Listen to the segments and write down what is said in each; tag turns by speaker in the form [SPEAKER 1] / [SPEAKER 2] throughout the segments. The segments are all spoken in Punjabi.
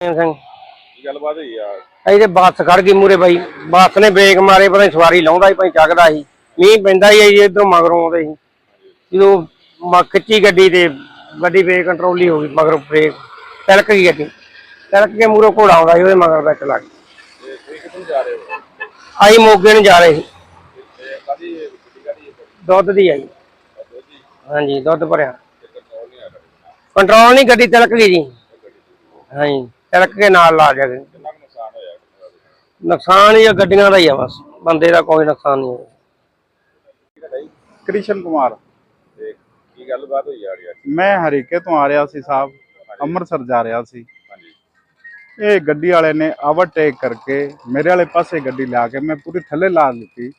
[SPEAKER 1] ਸਿੰਘ।
[SPEAKER 2] ਗੱਲਬਾਤ ਹੋਈ ਆ?
[SPEAKER 1] ਇਹਦੇ ਬੱਸ ਖੜ ਗਈ ਮੂਰੇ ਬਾਈ। ਬੱਸ ਨੇ ਬ੍ਰੇਕ ਮਾਰੇ ਪਤਾ ਸਵਾਰੀ ਲਾਉਂਦਾ ਸੀ ਭਾਈ ਚੱਕਦਾ ਸੀ। ਮੀਂਹ ਪੈਂਦਾ ਸੀ ਜੀ ਇਧਰੋਂ ਮਗਰੋਂ ਆਉਂਦੇ ਸੀ। ਜਦੋਂ ਖਿੱਚੀ ਗੱਡੀ ਤੇ ਗੱਡੀ ਬੇ ਕੰਟਰੋਲੀ ਹੋ ਗਈ ਮਗਰੋਂ ਬ੍ਰੇਕ। ਤਿਲਕ ਗਈ ਗੱਡੀ। ਤਿਲਕ ਕੇ ਮੂਰੋਂ ਘੋੜਾ ਆਉਂਦਾ ਸੀ ਉਹਦੇ ਮਗਰ ਵਿੱਚ ਲੱਗ
[SPEAKER 2] ਹੋ?
[SPEAKER 1] ਆਈ ਮੋਗੇ ਨੂੰ ਜਾ ਰਹੇ ਸੀ। ਦੁੱਧ ਦੀ ਆਈ ਹਾਂਜੀ ਦੁੱਧ ਭਰਿਆ।
[SPEAKER 2] ਕੰਟਰੋਲ ਨਹੀਂ
[SPEAKER 1] ਗੱਡੀ ਤਿਲਕ ਗਈ ਜੀ। ਹਾਂਜੀ। ਤਿਲਕ ਕੇ ਨਾਲ ਲਾ ਜਾ
[SPEAKER 2] ਕਿੰਨਾ ਕੁ ਨੁਕਸਾਨ ਹੋਇਆ
[SPEAKER 1] ਨੁਕਸਾਨ ਹੀ ਆ ਗੱਡੀਆਂ ਦਾ ਹੀ ਆ ਬਸ। ਬੰਦੇ ਦਾ ਕੋਈ ਨੁਕਸਾਨ ਨਹੀਂ ਹੋਇਆ।
[SPEAKER 3] ਕ੍ਰਿਸ਼ਨ ਕੁਮਾਰ।
[SPEAKER 2] ਤੇ ਕੀ ਗੱਲਬਾਤ ਹੋਈ ਆ ਰਹੀ
[SPEAKER 3] ਮੈਂ ਹਰੀਕੇ ਤੋਂ ਆ ਰਿਹਾ ਸੀ ਸਾਹਿਬ। ਅੰਮ੍ਰਿਤਸਰ ਜਾ ਰਿਹਾ ਸੀ।
[SPEAKER 2] ਹਾਂਜੀ।
[SPEAKER 3] ਇਹ ਗੱਡੀ ਵਾਲੇ ਨੇ ਓਵਰਟੇਕ ਕਰਕੇ ਮੇਰੇ ਵਾਲੇ ਪਾਸੇ ਗੱਡੀ ਲਿਆ ਕੇ ਮੈਂ ਪੂਰੀ ਥੱਲੇ ਲਾ ਦਿੱਤੀ।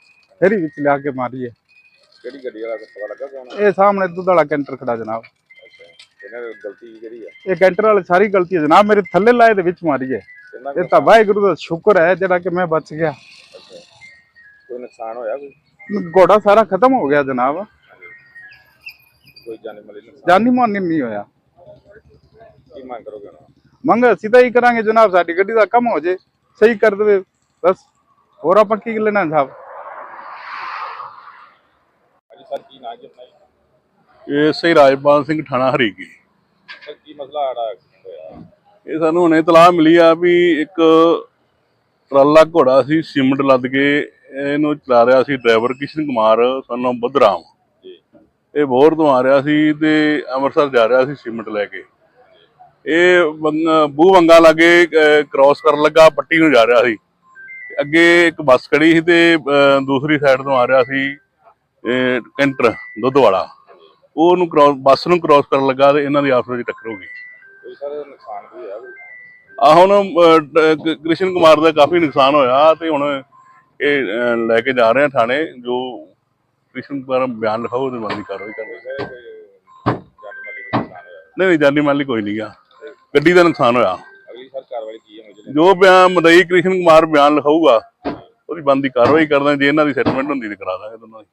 [SPEAKER 3] ਫਿਰ ਹੀ ਵਿੱਚ ਲਿਆ ਕੇ ਮਾਰੀ ਹੈ
[SPEAKER 2] ਕਿਹੜੀ ਗੱਡੀ ਵਾਲਾ? ਪਤਾ ਲੱਗਾ ਕੌਣ ਆ?
[SPEAKER 3] ਇਹ ਸਾਹਮਣੇ ਦੁੱਧ ਵਾਲਾ ਕੈਂਟਰ ਖੜਾ ਜਨਾਬ।
[SPEAKER 2] ਇਹਨਾਂ ਦੀ ਗਲਤੀ ਕਿਹੜੀ ਆ?
[SPEAKER 3] ਇਹ ਕੈਂਟਰ ਵਾਲੇ ਸਾਰੀ ਗਲਤੀ ਹੈ ਜਨਾਬ ਮੇਰੇ ਥੱਲੇ ਲਾਏ ਦੇ ਵਿੱਚ ਮਾਰੀ ਹੈ।
[SPEAKER 2] ਕਿੰਨਾ ਕੁ
[SPEAKER 3] ਇਹ ਤਾਂ ਵਾਹਿਗੁਰੂ ਦਾ ਸ਼ੁਕਰ ਹੈ ਜਿਹੜਾ ਕਿ ਮੈਂ ਬਚ ਗਿਆ।
[SPEAKER 2] ਅੱਛਾ। ਕੋਈ ਨੁਕਸਾਨ ਹੋਇਆ ਕੋਈ?
[SPEAKER 3] ਘੋੜਾ ਸਾਰਾ ਖਤਮ ਹੋ ਗਿਆ ਜਨਾਬ।
[SPEAKER 2] ਕੋਈ ਜਾਨੀ ਮਾਲੀ ਨੁਕਸਾਨ?
[SPEAKER 3] ਜਾਨੀ ਮਾਨੀ ਨਹੀਂ ਹੋਇਆ।
[SPEAKER 2] ਕੀ ਮੰਗ ਕਰੋਗੇ
[SPEAKER 3] ਮੰਗ ਅਸੀਂ ਤਾਂ ਹੀ ਕਰਾਂਗੇ ਜਨਾਬ ਸਾਡੀ ਗੱਡੀ ਦਾ ਕੰਮ ਹੋ ਜੇ ਸਹੀ ਕਰ ਦੇਵੇ। ਬਸ ਹੋਰ ਆਪਾਂ ਕੀ ਲੈਣਾ ਸਾਹਿਬ
[SPEAKER 2] ਹਾਂਜੀ ਸਰ ਕੀ ਨਾਂ ਜੀ ਆਪਣਾ ਜੀ?
[SPEAKER 4] ਇਹ ਸਹੀ ਰਾਜਪਾਲ ਸਿੰਘ ਠਾਣਾ ਹਰੀਕੀ।
[SPEAKER 2] ਸਰ ਕੀ ਮਸਲਾ ਆੜਾ ਐਕਸੀਡੈਂਟ ਹੋਇਆ?
[SPEAKER 4] ਇਹ ਸਾਨੂੰ ਹੁਣੇ ਇਤਲਾਹ ਮਿਲੀ ਆ ਵੀ ਇੱਕ ਟਰਾਲਾ ਘੋੜਾ ਸੀ ਸੀਮਿੰਟ ਲੱਦ ਕੇ ਇਹਨੂੰ ਚਲਾ ਰਿਹਾ ਸੀ ਡਰਾਈਵਰ ਕਿਸ਼ਨ ਕੁਮਾਰ ਸਾਨੂੰ ਬੁੱਧਰਾਮ
[SPEAKER 2] ਜੀ।
[SPEAKER 4] ਇਹ ਬੋਰ ਤੋਂ ਆ ਰਿਹਾ ਸੀ ਤੇ ਅੰਮ੍ਰਿਤਸਰ ਜਾ ਰਿਹਾ ਸੀ ਸੀਮਿੰਟ ਲੈ ਕੇ। ਇਹ ਬੂਹ ਵੰਗਾ ਲਾਗੇ ਕ੍ਰਾਸ ਕਰਨ ਲੱਗਾ ਪੱਟੀ ਨੂੰ ਜਾ ਰਿਹਾ ਸੀ। ਅੱਗੇ ਇੱਕ ਬੱਸ ਖੜੀ ਸੀ ਤੇ ਦੂਸਰੀ ਸਾਈਡ ਤੋਂ ਆ ਰਿਹਾ ਸੀ ਇਹ ਕੈਂਟਰ ਦੁੱਧ ਵਾਲਾ। ਉਹਨੂੰ ਕ੍ਰਾਸ ਬੱਸ ਨੂੰ ਕ੍ਰਾਸ ਕਰਨ ਲੱਗਾ ਤੇ ਇਹਨਾਂ ਦੀ ਆਪਸ ਵਿੱਚ ਟੱਕਰ ਹੋ ਗਈ
[SPEAKER 2] ਕੋਈ ਸਰ ਨੁਕਸਾਨ ਵੀ ਹੋਇਆ ਕੋਈ?
[SPEAKER 4] ਆ ਹੁਣ ਅਹ, ਡ- ਕ- ਕ੍ਰਿਸ਼ਨ ਕੁਮਾਰ ਦਾ ਕਾਫੀ ਨੁਕਸਾਨ ਹੋਇਆ ਤੇ ਹੁਣ ਇਹ ਅਹ, ਲੈ ਕੇ ਜਾ ਰਹੇ ਆ ਥਾਣੇ ਜੋ ਕ੍ਰਿਸ਼ਨ ਕੁਮਾਰ ਬਿਆਨ ਲਿਖਾਓ ਉਹਦੇ ਬੰਦੀ ਕਾਰਵਾਈ ਕਰਨੀ
[SPEAKER 2] ਸਰ ਕੋਈ ਜਾਨੀ ਮਾਲੀ ਕੋਈ ਨੁਕਸਾਨ ਹੋਇਆ?
[SPEAKER 4] ਨਹੀਂ ਨਹੀਂ ਜਾਨੀ ਮਾਲੀ ਕੋਈ ਨਹੀਂ ਗਾ ਗੱਡੀ ਦਾ ਨੁਕਸਾਨ ਹੋਇਆ।
[SPEAKER 2] ਅਗਲੀ ਸਰ ਕਾਰਵਾਈ ਕੀ ਹੈ ਮੁਝੇ
[SPEAKER 4] ਜੋ ਬਿਆਨ ਮਦਈ ਕ੍ਰਿਸ਼ਨ ਕੁਮਾਰ ਬਿਆਨ ਲਿਖਾਊਗਾ ਉਹਦੀ ਬੰਦੀ ਕਾਰਵਾਈ ਕਰਦੇ ਜੇ ਇਹਨਾਂ ਦੀ ਸੈਟਲਮੈਂਟ ਹੁੰਦੀ ਤੇ ਕਰਾ ਦਾਂਗੇ ਦੋਨਾਂ ਦੀ।